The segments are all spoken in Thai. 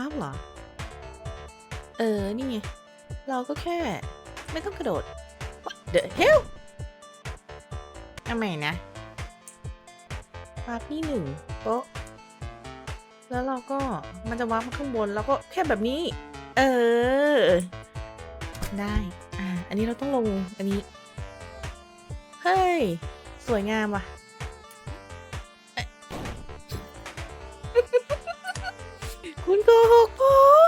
าร์ปเหรอ เออ นี่ไง เราก็แค่ไม่ต้องกระโดด What the hell ทำไมนะวาร์ปนี่หนึ่งโป๊ะแล้วเราก็มันจะวาร์ปมาข้างบน แล้วก็แค่แบบนี้ เออ ได้ อ่า อันนี้เราต้องลงอันนี้ เฮ้ย สวยงามว่ะ คุณโกหกผ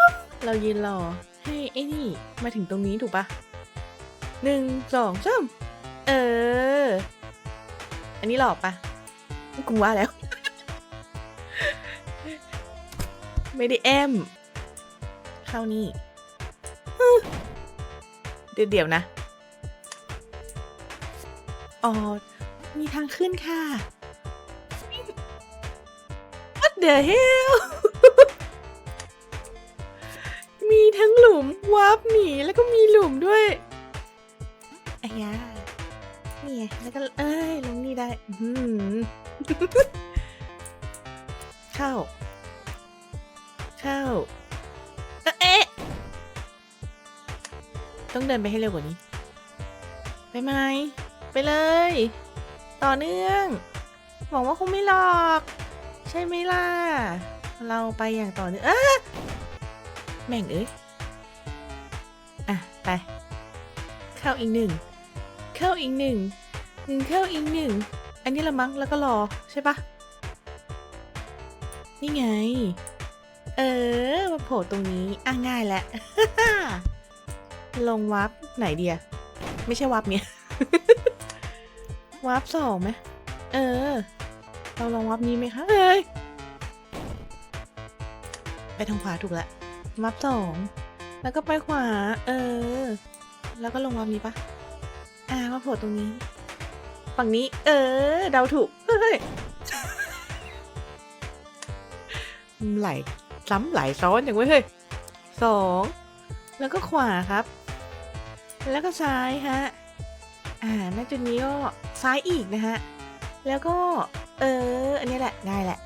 ม เรายืนรอให้ไอ้นี่มาถึงตรงนี้ถูกปะหนึ่งสองสามเออ อันนี้หลอกปะกูว่าแล้ว ไม่ได้แอมเข้านี่เดี๋ยวเดี๋ยวนะ อ๋อ มีทางขึ้นค่ะ What the hell มวาร์ปหนีแล้วก็มีหลุมด้วยอายานี่ไงแล้วก็เอ้ยลงนี่ได้ อื้อหือเข้า เข้าเอ๊ะเอ๊ะ ต้องเดินไปให้เร็วกว่านี้ ไปไหม ไปเลย ต่อเนื่อง หวังว่าคงไม่หลอก ใช่ไหมล่ะ เราไปอย่างต่อเนื่อง เอะแม่งเอ้ย ไปเข้าอีกหนึ่งเข้าอีกหนึ่งหนึ่งเข้าอีกหนึ่งอันนี้ละมั้งแล้วก็รอใช่ปะนี่ไง เออมาโผล่ตรงนี้อะง่ายแหล้วลงวับไหนเดียไม่ใช่วับเนี่ยวับสองไหมเออ เราลองวับนี้ไหมคะเอ้ยไปทางขวาถูกละวับสอง แล้วก็ไปขวา เออ แล้วก็ลงวับนี้ปะอ่ามาโผล่ตรงนี้ ฝั่งนี้ เออ เดาถูก เฮ้ยไหลซ้ำไหลซ้อนอย่างเว้ยเฮ้ยสอง แล้วก็ขวาครับ แล้วก็ซ้ายฮะ อ่าณจุดนี้ก็ซ้ายอีกนะฮะ แล้วก็ เออ อันนี้แหละง่ายแหละ